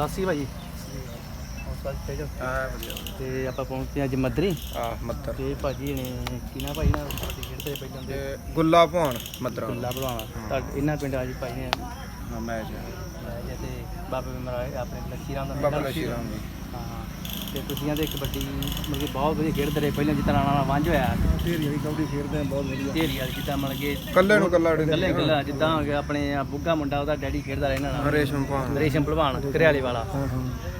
ਭਾਜੀ ਆ ਵਧੀਆ। ਤੇ ਆਪਾਂ ਪਹੁੰਚੇ ਅੱਜ ਮਦਰੀ ਆ ਮੱਤਰ ਤੇ ਭਾਜੀ ਨੇ ਕਿਨਾ ਭਾਈ ਨਾਲ ਪਾਰਟੀ ਖੇਡਦੇ ਪਹਿਲਾਂ ਦੇ ਤੇ ਗੁੱਲਾ ਭਾਣ ਮੱਤਰਾ ਗੁੱਲਾ ਭਲਵਾਨ ਤਾਂ ਇਹਨਾਂ ਪਿੰਡ ਅੱਜ ਭਾਈ ਨੇ। ਹਾਂ ਮੈਚ ਤੇ ਬਾਬੇ ਮਰਾਏ ਆਪਣੇ ਲੱਖੀ ਰਾਮ ਦਾ ਬਾਬਾ ਮੇਲਾ। ਜੀ ਹਾਂ। ਤੇ ਤੁਸੀਂ ਆਂਦੇ ਕਬੱਡੀ ਮਤਲਬ ਕਿ ਬਹੁਤ ਵਧੀਆ ਖੇਡਦੇ ਰਹੇ। ਪਹਿਲਾਂ ਜਿੱਦਾਂ ਨਾਲ ਵਾਂਝ ਹੋਇਆ। ਢੇਰੀ ਵਾਲੀ ਕਬੱਡੀ ਖੇਡਦੇ ਆ ਬਹੁਤ ਵਧੀਆ। ਢੇਰੀ ਵਾਲੀ ਜਿੱਦਾਂ ਮਤਲਬ ਕਿ ਕੱਲੇ ਨੂੰ ਕੱਲਾ ਗੱਲੇ ਗੱਲਾਂ ਜਿੱਦਾਂ ਹੋ ਗਿਆ ਆਪਣੇ ਆ ਬੁੱਗਾ ਮੁੰਡਾ ਉਹਦਾ ਡੈਡੀ ਖੇਡਦਾ ਰਿਹਾ ਇਹਨਾਂ ਨਾਲ। ਰੇਸ਼ਮ ਭਾਣ ਰੇਸ਼ਮ ਭਲਵਾਨ ਘਰਿਆਲੇ ਵਾਲਾ।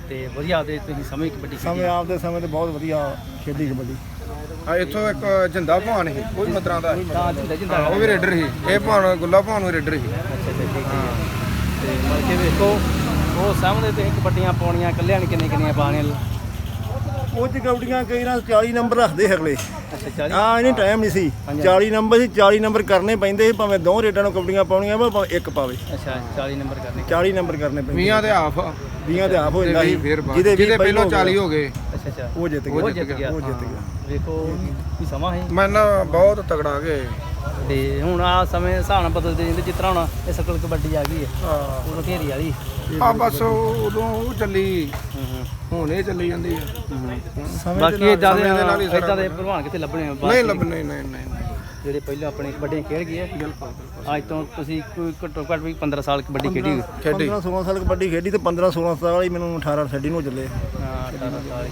ਤੇ ਵਧੀਆ ਤੇ ਤੁਸੀਂ ਸਮੇਂ ਕਬੱਡੀ ਸਮੇਂ ਆਪਦੇ ਸਮੇਂ ਤੇ ਬਹੁਤ ਵਧੀਆ ਖੇਡੀ ਕਬੱਡੀ। ਆ ਇੱਥੋਂ ਇੱਕ ਜਿੰਦਾ ਭਾਣ ਸੀ ਕੋਈ ਮਤਰਾਂ ਦਾ ਉਹ ਵੀ ਰੇਡਰ ਸੀ। ਇਹ ਭਾਣ ਗੁੱਲਾ ਭਾਣ ਵੀ ਰੇਡਰ ਸੀ। ਅੱਛਾ ਅੱਛਾ ਠੀਕ ਹੈ। ਤੇ ਮਤਲਬ ਕਿ ਵੇਖੋ ਉਹ ਸਾਹਮਣੇ ਤੁਸੀਂ ਕਬੱਡੀਆਂ ਪਾਉਣੀਆਂ ਕੱਲਿਆਂ ਨੇ ਕਿੰਨੇ ਕਿੰਨੀਆਂ ਪਾਣੀਆਂ ਉਹ ਚ ਕਈ ਨਾਲ 40 ਨੰਬਰ ਰੱਖਦੇ ਅਗਲੇ। ਅੱਛਾ ਚਾਲੀ? ਆ ਇਹਨੇ ਟਾਈਮ ਨਹੀਂ ਸੀ 40 ਨੰਬਰ ਸੀ 40 ਨੰਬਰ ਕਰਨੇ ਪੈਂਦੇ ਸੀ ਭਾਵੇਂ ਦੋ ਰੇਡਾਂ ਨੂੰ ਕਬੱਡੀਆਂ ਪਾਉਣੀਆਂ ਵਾ ਭਾਵੇਂ ਇੱਕ ਪਾਵੇ। ਅੱਛਾ 40 ਨੰਬਰ ਕਰਨੇ। 40 ਨੰਬਰ ਕਰਨੇ ਪੈਂਦੇ 20 ਦੇ ਹਾਫ। 20 ਦੇ ਆਪ ਹੋ ਜਾਂਦਾ ਸੀ। ਜਿਹਦੇ ਜਿਹਦੇ ਵੀਹ ਪਹਿਲਾਂ ਪਹਿਲੋਂ 40 ਹੋ ਗਏ। ਅੱਛਾ ਅੱਛਾ। ਉਹ ਜਿੱਤ ਉਹ ਗਿਆ। ਜਿੱਤ ਗਿਆ। ਉਹ ਜਿੱਤ ਗਿਆ। ਵੇਖੋ ਕੀ ਸਮਾਂ ਹੈ ਮੈਂ ਨਾ ਬਹੁਤ ਤਗੜਾ ਗਏ ਤੇ ਹੁਣ ਆ ਸਮੇਂ ਹਿਸਾਬ ਨਾਲ ਬਦਲਦੇ ਜਾਂਦੇ ਜਿਸ ਤਰ੍ਹਾਂ ਹੁਣ ਇਹ ਸਕਲ ਕਬੱਡੀ ਆ ਗਈ ਹੈ ਉਦੋਂ ਘੇਰੀ ਵਾਲੀ ਆ ਬਸ ਉਹ- ਉਦੋਂ ਉਹ ਚੱਲੀ। ਹੂੰ ਹੂੰ। ਹੁਣ ਇਹ ਚੱਲੀ ਜਾਂਦੀ ਆ ਬਾਕੀ ਇਦਾਂ ਦੇ ਹੀ ਇਦਾਂ ਦੇ ਭਲਵਾਨ ਕਿੱਥੇ ਲੱਭਣੇ ਆ ਨਹੀਂ ਲੱਭ ਨਹੀਂ ਨਹੀਂ ਨਹੀਂ ਨਹੀਂ। ਜਿਹੜੇ ਪਹਿਲਾਂ ਆਪਣੇ ਕਬੱਡੀ ਖੇਡ ਗਏ ਆ ਅੱਜ ਤੋਂ ਤੁਸੀਂ ਕੋਈ ਘੱਟੋ ਘੱਟ ਵੀ 15 ਸਾਲ ਕਬੱਡੀ ਖੇਡੀ ਹੋਈ। ਖੇਡੀ। 15 16 ਸਾਲ ਕਬੱਡੀ ਖੇਡੀ ਤੇ 15 16 ਸਾਲ ਵਾਲੀ ਮੈਨੂੰ 18 ਛੱਡੀ ਨੂੰ ਚੱਲੇ। ਹਾਂ 18 ਸਾਲ ਹੀ।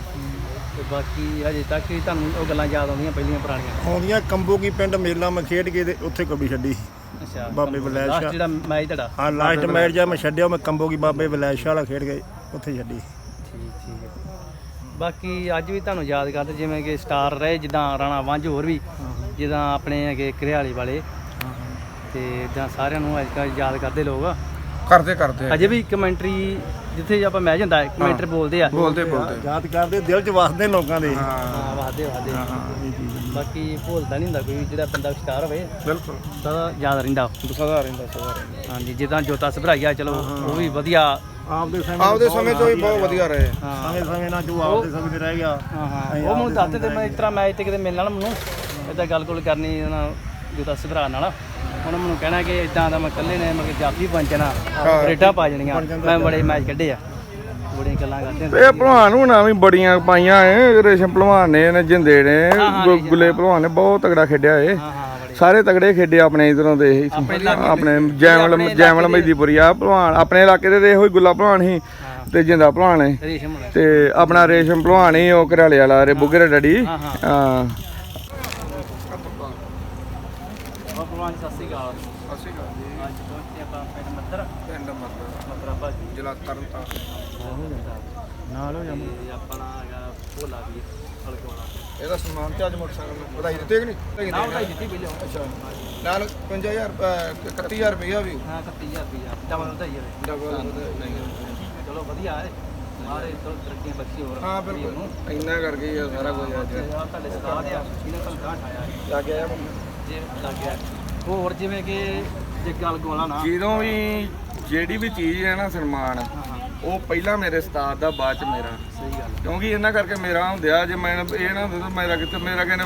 ਤੇ ਬਾਕੀ ਹਜੇ ਤੱਕ ਵੀ ਤੁਹਾਨੂੰ ਉਹ ਗੱਲਾਂ ਯਾਦ ਆਉਂਦੀਆਂ ਪਹਿਲੀਆਂ ਪੁਰਾਣੀਆਂ। ਆਉਂਦੀਆਂ ਕੰਬੋ ਕੀ ਪਿੰਡ ਮੇਲਾ ਮੈਂ ਖੇਡ ਕੇ ਤੇ ਉੱਥੇ ਕਬੱਡੀ ਛੱਡੀ। ਅੱਛਾ ਬਾਬੇ ਬਲੈਸ਼ ਲਾਸਟ ਜਿਹੜਾ ਮੈਚ ਤੁਹਾਡਾ? ਹਾਂ ਲਾਸਟ ਮੈਚ ਜਦ ਮੈਂ ਛੱਡਿਆ ਮੈਂ ਕੰਬੋ ਕੀ ਬਾਬੇ ਬਲੈਸ਼ ਵਾਲਾ ਖੇਡ ਗਏ ਉੱਥੇ ਛੱਡੀ। ਠੀਕ ਠੀਕ ਹੈ। ਬਾਕੀ ਅੱਜ ਵੀ ਤੁਹਾਨੂੰ ਯਾਦ ਕਰਦੇ ਜਿਵੇਂ ਕਿ ਸਟਾਰ ਰਹੇ ਜਿੱਦਾਂ ਰਾਣਾ ਵਾਂਝ ਹੋਰ ਵੀ ਜਿੱਦਾਂ ਆਪਣੇ ਹੈਗੇ ਘਰਿਆਲੀ ਵਾਲੇ। ਤੇ ਇਦਾਂ ਸਾਰਿਆਂ ਨੂੰ ਅੱਜ ਕੱਲ੍ਹ ਯਾਦ ਕਰਦੇ ਲੋਕ। ਕਰਦੇ ਕਰਦੇ ਅਜੇ ਵੀ ਕਮੈਂਟਰੀ ਜਿੱਥੇ ਆਪਾਂ ਮੈਚ ਹੁੰਦਾ ਹੈ। ਕਮੈਂਟਰ ਬੋਲਦੇ ਆ। ਬੋਲਦੇ ਬੋਲਦੇ। ਯਾਦ ਕਰਦੇ ਦਿਲ 'ਚ ਵਸਦੇ ਲੋਕਾਂ ਦੇ। ਹਾਂ। ਹਾਂ ਵਾਦੇ ਵਾਦੇ ਬਾਕੀ ਭੁੱਲਦਾ ਨਹੀਂ ਹੁੰਦਾ ਕੋਈ ਜਿਹੜਾ ਬੰਦਾ ਸਟਾਰ ਹੋਵੇ। ਬਿਲਕੁਲ। ਸਦਾ ਯਾਦ ਰਹਿੰਦਾ। ਸਦਾ ਰਹਿੰਦਾ ਸਦਾ ਰਹਿੰਦਾ। ਹਾਂਜੀ ਜਿੱਦਾਂ ਜੋਤਾ ਸਭਰਾਈਆ ਚਲੋ ਉਹ ਵੀ ਵਧੀਆ। ਆਪਦੇ ਸਮੇਂ ਆਪਦੇ ਸਮੇਂ ਤੋਂ ਹੀ ਬਹੁਤ ਵਧੀਆ ਰਹੇ। ਹਾਂ। ਸਮੇਂ ਸਮੇਂ ਨਾਲ ਜੋ ਆਪਦੇ ਸਮੇਂ ਤੇ ਰਹਿ ਗਿਆ ਹਾਂ ਹਾਂ। ਉਹ ਮੈਨੂੰ ਦੱਸਦੇ ਤੇ ਮੈਂ ਇਸ ਤਰ੍ਹਾਂ ਮੈਚ ਤੇ ਕਿਤੇ ਮਿਲਣਾ ਨਾ ਮੈਨੂੰ ਇਦਾਂ ਗੱਲ ਗੁੱਲ ਕਰਨੀ ਉਹਨਾਂ ਜੋਤਾ ਸਭਰਾ ਨਾਲ। ਉਹਨਾਂ ਮੈਨੂੰ ਕਹਿਣਾ ਕਿ ਇਦਾਂ ਦਾ ਮੈਂ ਇਕੱਲੇ ਨੇ ਮਤਲਬ ਜਾਫੀ ਪੰਚਣਾ ਰੇਡਾਂ ਪਾ ਜਣੀਆਂ। ਮੈਂ ਬੜੇ ਮੈਚ ਕੱਢੇ ਆ। ਬੜੀਆਂ ਗੱਲਾਂ ਕਰਦੇ ਇਹ ਭਲਵਾਨ ਹੁਣਾਂ ਵੀ ਬੜੀਆਂ ਪਾਈਆਂ ਏ ਰੇਸ਼ਮ ਭਲਵਾਨ ਨੇ ਇਹਨੇ ਜਿੰਦੇ ਨੇ ਗੁੱਲੇ ਭਲਵਾਨ। ਨੇ ਬਹੁਤ ਤਗੜਾ ਖੇਡਿਆ ਏ। ਸਾਰੇ ਤਗੜੇ ਖੇਡੇ ਆਪਣੇ ਇਧਰੋਂ ਦੇ ਆਪਣੇ ਜੈਮਲ ਜੈਮਲ ਮਜਦੀਪੁਰੀ ਆ ਭਲਵਾਨ। ਆਪਣੇ ਇਲਾਕੇ ਦੇ ਇਹੋ ਹੀ ਗੁੱਲਾ ਭਲਵਾਨ ਸੀ ਤੇ ਜਿੰਦਾ ਭਲਵਾਨ ਹੋਣਾ ਤੇ ਆਪਣਾ ਰੇਸ਼ਮ ਭਲਵਾਨ ਹੀ ਉਹ ਘਰਾਲੇ ਵਾਲਾ ਰੇ ਬੁੱਗਰੇ ਡੱਡੀ। ਹਾਂ, ਹਾਂ। ਹਾਂ ਭਗਵਾਨ ਸਤਿ ਸ੍ਰੀ ਅਕਾਲ। ਅਸੀਂ ਕਰਦੇ ਅੱਜ ਪਹੁੰਚੇ ਆਪਾਂ ਪਿੰਡ ਮੱਤਰ ਪਿੰਡ ਮਤਲਬ ਮੱਤਰਾ ਭਾਜੀ ਜ਼ਿਲ੍ਹਾ ਤਰਨਤਾਰਨ। ਨਾਲ ਹੋ ਜਾਂਦਾ ਤੇ ਆਪਣਾ ਹੈਗਾ ਭੋਲਾ ਵੀ ਹਲਕੋਣਾ। ਇਹਦਾ ਸਨਮਾਨ ਤੇ ਅੱਜ ਮੋਟਰਸਾਈਕਲ ਨੂੰ ਵਧਾਈ ਦਿੱਤੇ ਕਿ ਨਹੀਂ? ਨਾ ਭਾਈ ਦਿੱਤੀ ਪਹਿਲੇ। ਅੱਛਾ। ਨਾਲ 55000 31000 ਰੁਪਇਆ ਵੀ। ਹਾਂ 31000 ਰੁਪਇਆ ਡਬਲ ਵਧਾਈ ਹੋਵੇ ਡਬਲ ਨਹੀਂ ਚਲੋ ਵਧੀਆ ਹੈ। ਮਾਰੇ ਤੋਂ ਤਰੱਕੀਆਂ ਬਖਸ਼ੀ ਹੋਰ ਹਾਂ ਬਿਲਕੁਲ। ਇੰਨਾ ਕਰਕੇ ਹੀ ਆ ਸਾਰਾ ਕੁਝ ਅੱਜ। ਆ ਤੁਹਾਡੇ ਸਤਾਹ ਦੇ ਆ ਇਹਨੇ ਤੁਹਾਨੂੰ ਗਾਂਠ ਆਇਆ ਹੈ। ਲੱਗ ਗਿਆ ਜੇ ਹੋਰ ਜਿਵੇਂ ਕਿ ਜੇ ਗੱਲ ਗੋਲਾ ਨਾ। ਜਦੋਂ ਵੀ ਜਿਹੜੀ ਵੀ ਚੀਜ਼ ਹੈ ਨਾ ਸਨਮਾਨ ਉਹ ਪਹਿਲਾਂ ਮੇਰੇ ਉਸਤਾਦ ਦਾ ਬਾਅਦ ਚ ਮੇਰਾ। ਸਹੀ ਗੱਲ। ਕਿਉਂਕਿ ਇਹਨਾਂ ਕਰਕੇ ਮੇਰਾ ਹੁੰਦਿਆ ਜੇ ਮੈਂ ਇਹ ਨਾ ਹੁੰਦਾ ਤਾਂ ਮੇਰਾ ਕਿਤੇ ਮੇਰਾ ਕਹਿੰਦੇ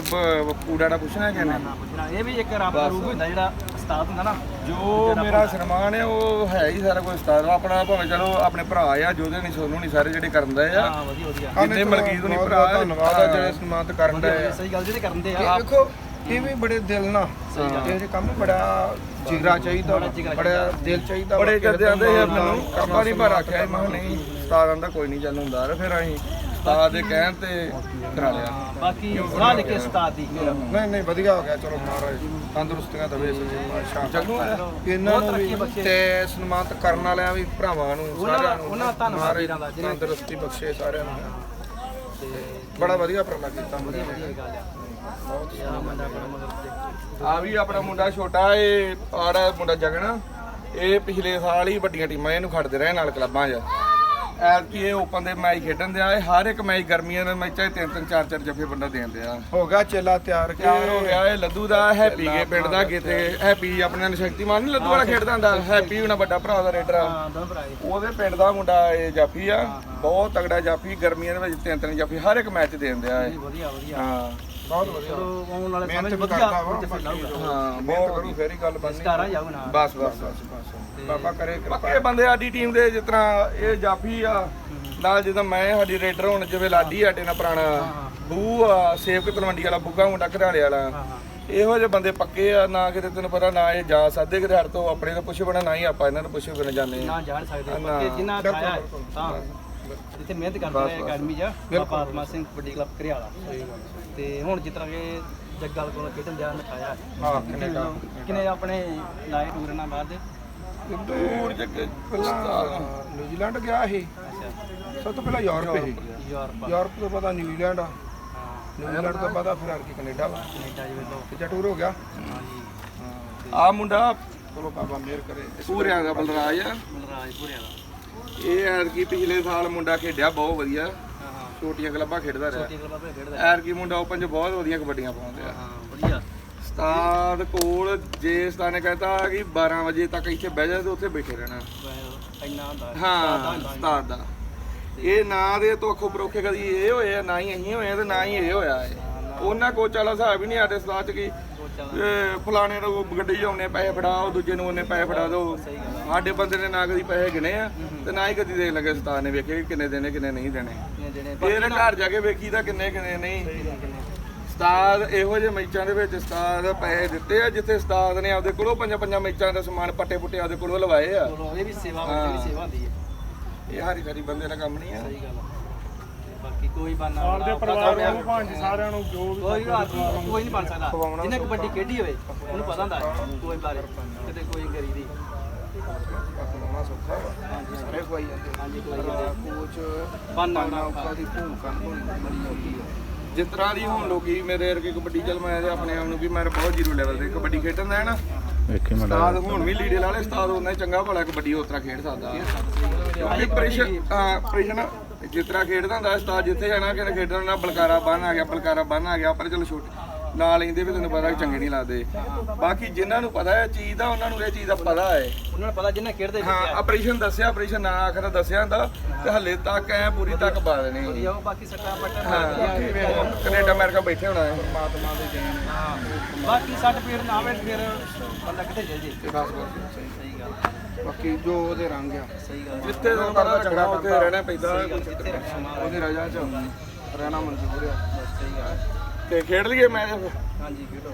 ਪੂੜਾੜਾ ਪੁੱਛਣਾ ਕਹਿੰਦੇ ਨਾ ਪੁੱਛਣਾ। ਇਹ ਵੀ ਇੱਕ ਰੱਬ ਦਾ ਰੂਪ ਹੁੰਦਾ ਜਿਹੜਾ ਉਸਤਾਦ ਹੁੰਦਾ ਨਾ। ਜੋ ਮੇਰਾ ਸਨਮਾਨ ਹੈ ਉਹ ਹੈ ਹੀ ਸਾਰਾ ਕੁਝ ਉਸਤਾਦ। ਦਾ ਆਪਣਾ ਭਾਵੇਂ ਚਲੋ ਆਪਣੇ ਭਰਾ ਆ ਜੋਦੇ ਨਹੀਂ ਸੋਨੂੰ ਨਹੀਂ ਸਾਰੇ ਜਿਹੜੇ ਕਰਨ ਦਾ ਆ। ਹਾਂ ਵਧੀਆ ਵਧੀਆ। ਜਿੰਨੇ ਮਲਕੀਤ ਨਹੀਂ ਭਰਾ ਧੰਨਵਾਦ ਆ ਜਿਹੜੇ ਸਨਮਾਨਿਤ ਕਰਨ ਦਾ ਸਹੀ ਗੱਲ ਜਿਹੜੇ ਕਰਨ ਦੇ ਇਹ ਆ ਦੇਖੋ ਇਹ ਵੀ ਬੜੇ ਦਿਲ ਨਾਲ। ਇਹ ਜੇ ਕੰਮ ਬੜਾ ਜਿਗਰਾ ਚਾਹੀਦਾ ਬੜਾ ਦਿਲ ਚਾਹੀਦਾ ਬੜੇ ਕਰਦੇ ਆਂਦੇ ਯਾਰ ਮੈਨੂੰ ਕੰਮਾਂ ਨਹੀਂ ਪਰ ਆਖਿਆ ਮੈਂ ਨਹੀਂ ਉਸਤਾਦਾਂ ਦਾ ਕੋਈ ਨਹੀਂ ਚੱਲ ਹੁੰਦਾ ਫਿਰ ਅਸੀਂ ਉਸਤਾਦ ਦੇ ਕਹਿਣ ਤੇ ਕਰਾ ਲਿਆ। ਬਾਕੀ ਸਲਾਹ ਲਿਖੇ ਉਸਤਾਦ ਦੀ। ਨਹੀਂ ਨਹੀਂ ਵਧੀਆ ਹੋ ਗਿਆ ਚਲੋ ਮਹਾਰਾਜ ਤੰਦਰੁਸਤੀਆਂ ਦਵੇ ਸੱਚੇ ਪਾਤਸ਼ਾਹ। ਜਗਨੂ ਇਹਨਾਂ ਨੂੰ ਵੀ। ਤੇ ਸਨਮਾਨਿਤ ਕਰਨ ਵਾਲਿਆਂ ਵੀ ਭਰਾਵਾਂ ਨੂੰ ਸਾਰਿਆਂ ਨੂੰ ਉਹਨਾਂ ਦਾ ਧੰਨਵਾਦ ਮਹਾਰਾਜ ਵੀਰਾਂ ਦਾ, ਤੰਦਰੁਸਤੀ ਬਖਸ਼ੇ ਸਾਰਿਆਂ ਨੂੰ। ਬੜਾ ਵਧੀਆ ਉਪਰਾਲਾ ਕੀਤਾ ਵਧੀਆ ਇਹ ਗੱਲ ਆ। ਬਹੁਤ ਆ ਮੁੰਡਾ ਬੜਾ ਮਗਰ ਆ ਵੀ ਆਪਣਾ ਮੁੰਡਾ ਛੋਟਾ ਇਹ ਆੜਾ ਮੁੰਡਾ ਜਗਨ ਇਹ ਪਿਛਲੇ ਸਾਲ ਹੀ ਵੱਡੀਆਂ ਟੀਮਾਂ ਇਹਨੂੰ ਖੜਦੇ ਰਹੇ ਨਾਲ ਕਲੱਬਾਂ 'ਚ। ਐਤਕੀ ਇਹ ਓਪਨ ਦੇ ਮੈਚ ਖੇਡਣ ਦਿਆ ਇਹ ਹਰ ਇੱਕ ਮੈਚ ਗਰਮੀਆਂ ਦੇ ਮੈਚਾਂ 'ਚ ਤਿੰਨ ਤਿੰਨ ਚਾਰ ਚਾਰ ਜੱਫੇ ਬੰਦਾ ਦੇਣ ਦਿਆ। ਹੋ ਗਿਆ ਚੇਲਾ ਤਿਆਰ ਤਿਆਰ ਹੋ ਗਿਆ ਇਹ ਲੱਦੂ ਦਾ ਹੈਪੀ ਕੇ ਪਿੰਡ ਦਾ ਕਿਤੇ ਹੈਪੀ ਆਪਣੇ ਨਾਲ ਸ਼ਕਤੀਮਾਨ ਨਹੀਂ ਲੱਦੂ ਵਾਲਾ ਖੇਡਦਾ ਹੁੰਦਾ ਹੈਪੀ ਉਹਨਾਂ ਵੱਡਾ ਭਰਾ ਦਾ ਰੇਡਰ ਆ। ਉਹਦੇ ਪਿੰਡ ਦਾ ਮੁੰਡਾ ਇਹ ਜਾਫੀ ਆ ਬਹੁਤ ਤਗੜਾ ਜਾਫੀ ਗਰਮੀਆਂ ਦੇ ਵਿੱਚ ਤਿੰਨ ਤਿੰਨ ਜਾਫੀ ਹਰ ਇੱਕ ਮੈਚ ਦੇਣ ਦਿਆ ਇਹ। ਵਧੀਆ ਵਧੀਆ। ਹਾਂ। ਬਹੁਤ ਵਧੀਆ। ਚਲੋ ਆਉਣ ਵਾਲੇ ਸਮੇਂ ਮਿਹਨਤ 'ਚ ਵੀ ਵਧੀਆ ਕਰਦਾ ਵਾ ਜਿੱਥੇ ਲਾਊਗਾ ਹਾਂ ਮਿਹਨਤ ਕਰੂ ਫੇਰ ਹੀ ਗੱਲ ਬਣਨੀ। ਸਟਾਰਾਂ ਜਾਊ ਨਾਲ। ਬਸ ਬਸ ਬਸ ਬਸ ਬਾਬਾ ਕਰੇ ਪੱਕੇ ਬੰਦੇ ਆਡੀ ਟੀਮ ਦੇ ਜਿਸ ਤਰ੍ਹਾਂ ਇਹ ਜਾਫੀ ਆ ਨਾਲ ਜਿੱਦਾਂ ਮੈਂ ਸਾਡੀ ਰੇਡਰ ਹੁਣ ਜਿਵੇਂ ਲਾਡੀ ਆਟੇ ਨਾਲ ਪੁਰਾਣਾ ਬੂ ਆ ਸੇਵਕ ਤਲਵੰਡੀ ਵਾਲਾ ਬੁੱਗਾ ਮੁੰਡਾ ਘਰਾਲੇ ਵਾਲਾ। ਹਾਂ ਇਹੋ ਜਿਹੇ ਬੰਦੇ ਪੱਕੇ ਆ ਨਾ ਕਿਤੇ ਤੈਨੂੰ ਪਤਾ ਨਾ ਇਹ ਜਾ ਕਿਤੇ ਹੜ ਤੋਂ ਆਪਣੇ ਤੋਂ ਪੁੱਛ ਬਣਾ ਨਾ ਹੀ ਆਪਾਂ ਇਹਨਾਂ ਨੂੰ ਪੁੱਛ ਬਣ ਜਾਂਦੇ ਆ। ਨਾ ਜਾਣ ਸਕਦੇ ਨਾ। ਕਿ ਜਿੰਨਾ ਖਾਇਆ ਹੈ, ਤਾਂ। ਜਿੱਥੇ ਮਿਹਨਤ ਕਰਦੇ ਰਹੇ ਅਕੈਡਮੀ 'ਚ ਬਾਬਾ ਆਤਮਾ ਸਿੰਘ ਕਬੱਡੀ ਕਲੱਬ ਘਰਿਆਲਾ। ਤੇ ਹੁਣ ਜਿਸ ਤਰ੍ਹਾਂ ਕਿ ਜੱਗਲ ਕੋਲ ਖੇਡਣ ਜਾ ਨਖਾਇਆ ਹਾਂ ਕਿੰਨੇ ਆਪਣੇ ਲਾਏ ਟੂਰ ਨਾਲ ਬਾਅਦ? ਦੂਰ ਜੱਗ ਨਿਊਜ਼ੀਲੈਂਡ ਗਿਆ ਇਹ ਸਭ ਤੋਂ ਪਹਿਲਾਂ ਯੂਰਪ ਹੀ ਯੂਰਪ ਯੂਰਪ। ਤੋਂ ਬਾਅਦ ਨਿਊਜ਼ੀਲੈਂਡ। ਆ ਹਾਂ। ਨਿਊਜ਼ੀਲੈਂਡ ਤੋਂ ਬਾਅਦ ਫਿਰ ਅਰਕੀ ਕੈਨੇਡਾ ਵਾ। ਕੈਨੇਡਾ ਜਿਵੇਂ ਤੋਂ। ਤੀਜਾ ਟੂਰ ਹੋ ਗਿਆ। ਆ ਮੁੰਡਾ ਚਲੋ ਬਾਬਾ ਮਿਹਰ ਕਰੇ। ਸੂਰਿਆ ਦਾ ਬਲਰਾਜ ਆ। ਮਲਰਾਜ ਪੂਰਿਆ ਦਾ। ਇਹ ਐਰਕੀ ਪਿਛਲੇ ਸਾਲ ਮੁੰਡਾ ਖੇਡਿਆ ਬਹੁਤ ਵਧੀਆ। ਹਾਂ ਛੋਟੀਆਂ ਕਲੱਬਾਂ ਖੇਡਦਾ ਰਿਹਾ। ਛੋਟੀ ਕਲੱਬ ਵਿੱਚ ਖੇਡਦਾ ਐਰਕੀ ਮੁੰਡਾ ਓਪਨ 'ਚ ਬਹੁਤ ਵਧੀਆ ਕਬੱਡੀਆਂ ਪਾਉਂਦੇ ਆ ਹਾਂ ਵਧੀਆ। ਉਸਤਾਦ ਕੋਲ ਜੇ ਉਸਤਾਦ ਨੇ ਕਿ 12 ਵਜੇ ਤੱਕ ਇੱਥੇ ਬਹਿ ਜਾ ਤੇ ਉੱਥੇ ਬੈਠੇ ਰਹਿਣਾ। ਇੰਨਾ ਹੁੰਦਾ। ਹਾਂ ਉਸਤਾਦ ਦਾ ਇਹ ਨਾ ਦੇ ਤੋਂ ਅੱਖੋਂ ਪਰੋਖੇ ਕਦੀ ਇਹ ਹੋਏ ਆ ਨਾ ਹੀ ਅਸੀਂ ਹੋਏ ਤੇ ਨਾ ਹੀ ਇਹ ਹੋਇਆ ਹੈ ਉਹਨਾਂ ਕੋਚ ਵਾਲਾ ਹਿਸਾਬ ਹੀ ਨਹੀਂ ਸਾਡੇ ਉਸਤਾਦ ਚ ਕੀ ਫਲਾਣੇ ਨੂੰ ਗੱਡੀ 'ਚ ਆਉਣੇ ਪੈਸੇ ਫੜਾਓ ਦੂਜੇ ਨੂੰ ਉਹਨੇ ਪੈਸੇ ਫੜਾ ਦਿਓ ਸਾਡੇ ਬੰਦੇ ਨੇ ਨਾ ਕਦੀ ਪੈਸੇ ਗਿਣੇ ਆ ਤੇ ਨਾ ਹੀ ਕਦੀ ਦੇਖ ਲੱਗੇ ਉਸਤਾਦ ਨੇ ਵੇਖੇ ਕਿ ਕਿੰਨੇ ਦੇਣੇ ਕਿੰਨੇ ਨਹੀਂ ਦੇਣੇ। ਨੇ ਜਿਹੜੇ ਇਹ ਨਾ ਘਰ ਜਾ ਕੇ ਵੇਖੀਦਾ ਕਿੰਨੇ ਕਿੰਨੇ ਨਹੀਂ। ਉਸਤਾਦ ਇਹੋ ਜਿਹੇ ਮੈਚਾਂ ਦੇ ਵਿੱਚ ਉਸਤਾਦ ਪੈਸੇ ਦਿੱਤੇ ਆ ਜਿੱਥੇ ਉਸਤਾਦ ਨੇ ਆਪਦੇ ਕੋਲੋਂ ਪੰਜਾਂ ਪੰਜਾਂ ਮੈਚਾਂ ਦਾ ਸਮਾਨ ਪੱਟੇ ਪੁੱਟੇ ਆਪਦੇ ਕੋਲੋਂ ਲਵਾਏ ਆ। ਇਹ ਵੀ ਸੇਵਾ ਵੀ ਸੇਵਾ ਹੁੰਦੀ ਹੈ। ਇਹ ਹਰੀ ਹਰੀ ਬੰਦੇ ਦਾ ਕੰਮ ਨਹੀਂ ਆ। ਸਹੀ ਗੱਲ ਹੈ ਤੇ ਬਾਕੀ ਕੋਈ ਬਾਨਾ ਆਪਦੇ ਪਰਿਵਾਰ ਨੂੰ ਭਾਂਜ ਸਾਰਿਆਂ ਨੂੰ ਜੋ ਵੀ ਕੋਈ ਨਹੀਂ ਬਣ ਸਕਦਾ। ਜਿਹਨੇ ਕਬੱਡੀ ਖੇਡੀ ਹੋਵੇ ਉਹਨੂੰ ਪਤਾ ਹੁੰਦਾ ਕੋਈ ਬਾਰੇ। ਕਿਤੇ ਕੋਈ ਗਰੀ ਦੀ ਬਣਾਉਣਾ ਸੌਖਾ ਵਾ ਜਾਂਦੇ ਹਾਂਜੀ ਜਾਂਦੇ ਕੋਚ ਬਾਨਾ ਦੀ ਭੂਮਿਕਾ ਜਿਸ ਤਰ੍ਹਾਂ ਦੀ ਹੁਣ ਲੋਕੀ ਮੇਰੇ ਵਰਗੇ ਕਬੱਡੀ ਚੱਲ ਮੈਂ ਤੇ ਆਪਣੇ ਆਪ ਨੂੰ ਵੀ ਮੈਂ ਬਹੁਤ ਜ਼ੀਰੋ ਲੈਵਲ ਤੇ ਕਬੱਡੀ ਖੇਡਣ ਦਾ ਹੈ ਨਾ ਵੇਖੀ ਉਸਤਾਦ ਹੁਣ ਵੀ ਲੀੜੇ ਵਾਲੇ ਉਸਤਾਦ ਉਹਨਾਂ ਚੰਗਾ ਭਲਾ ਕਬੱਡੀ ਉਸ ਤਰ੍ਹਾਂ ਖੇਡ ਸਕਦਾ। ਕਿਉਂਕਿ ਪ੍ਰੈਸ਼ਰ ਹਾਂ ਪ੍ਰੈਸ਼ਰ ਜਿਸ ਤਰ੍ਹਾਂ ਖੇਡਦਾ ਹੁੰਦਾ ਉਸਤਾਦ ਜਿੱਥੇ ਜਾਣਾ ਕਿ ਖੇਡਣ ਬਲਕਾਰਾ ਬੰਨ ਆ ਗਿਆ ਬਲਕਾਰਾ ਬੰਨ ਆ ਗਿਆ ਪਰ ਚਲੋ ਛੋਟੇ ਨਾਲ ਲੈਂਦੇ ਵੀ ਤੈਨੂੰ ਪਤਾ ਚੰਗੇ ਨਹੀਂ ਲੱਗਦੇ। ਬਾਕੀ ਜਿਨ੍ਹਾਂ ਨੂੰ ਪਤਾ ਹੈ ਚੀਜ਼ ਦਾ ਉਹਨਾਂ ਨੂੰ ਇਹ ਚੀਜ਼ ਦਾ ਪਤਾ ਹੈ। ਉਹਨਾਂ ਨੂੰ ਪਤਾ ਜਿਹਨੇ ਖੇਡਦੇ ਹਾਂ ਆਪਰੇਸ਼ਨ ਦੱਸਿਆ ਆਪਰੇਸ਼ਨ ਨਾ ਆਖਰ ਦੱਸਿਆ ਹੁੰਦਾ ਤੇ ਹੱਲੇ ਤੱਕ ਐ ਪੂਰੀ ਤੱਕ ਪਾ ਦੇਣੀ। ਬਾਕੀ ਸੱਟਾਂ ਪੱਟਾਂ ਕੈਨੇਡਾ ਅਮਰੀਕਾ ਬੈਠੇ ਹੋਣਾ ਹੈ। ਪਰਮਾਤਮਾ ਦੇ ਦੇਣ ਹਾਂ। ਬਾਕੀ ਸੱਟ ਪੀੜ ਨਾ ਹੋਵੇ ਫਿਰ ਬੰਦਾ ਕਿੱਥੇ ਜੇ। ਤੇ ਬਸ ਸਹੀ ਸਹੀ ਗੱਲ ਬਾਕੀ ਜੋ ਉਹਦੇ ਰੰਗ ਆ। ਸਹੀ ਗੱਲ ਜਿੱਥੇ ਤੁਹਾਨੂੰ ਪਤਾ ਝਗੜਾ ਉੱਥੇ ਰਹਿਣਾ ਪੈਂਦਾ। ਉਹਦੀ ਰਜਾ ਚ ਰਹਿਣਾ ਮਨਜ਼ੂਰ ਆ। ਬਸ ਸਹੀ ਗੱਲ ਤੇ ਖੇਡ ਲਈਏ ਮੈਚ? ਹਾਂਜੀ ਖੇਡੋ।